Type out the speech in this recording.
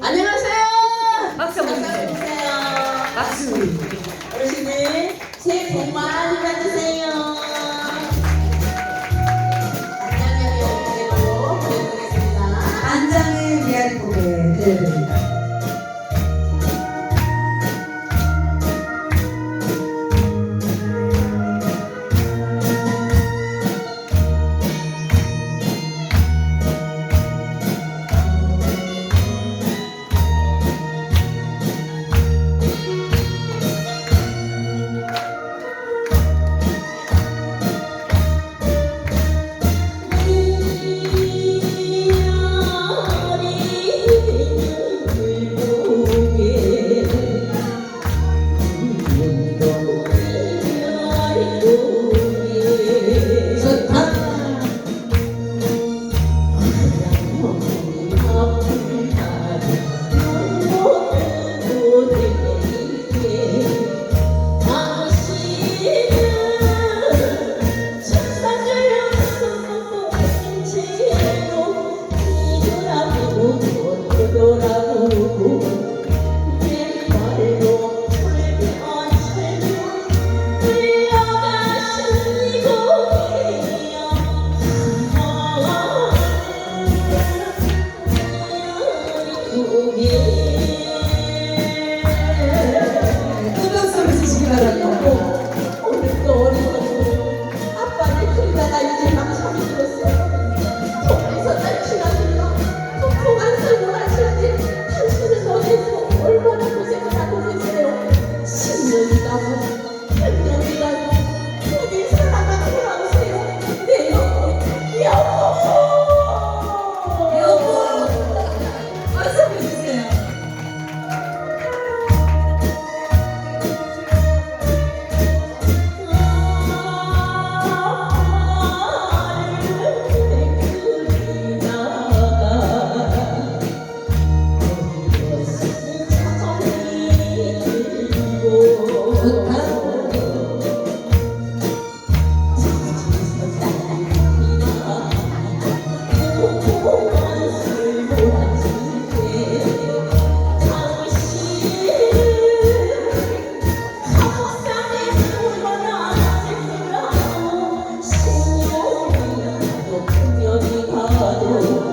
안녕하세요. 박수 한번 주세요. 박수. 어르신들 새해 복 많이 받으세요. 보내드리겠습니다. 안장의 미아리 고개 드려드립니다. 박수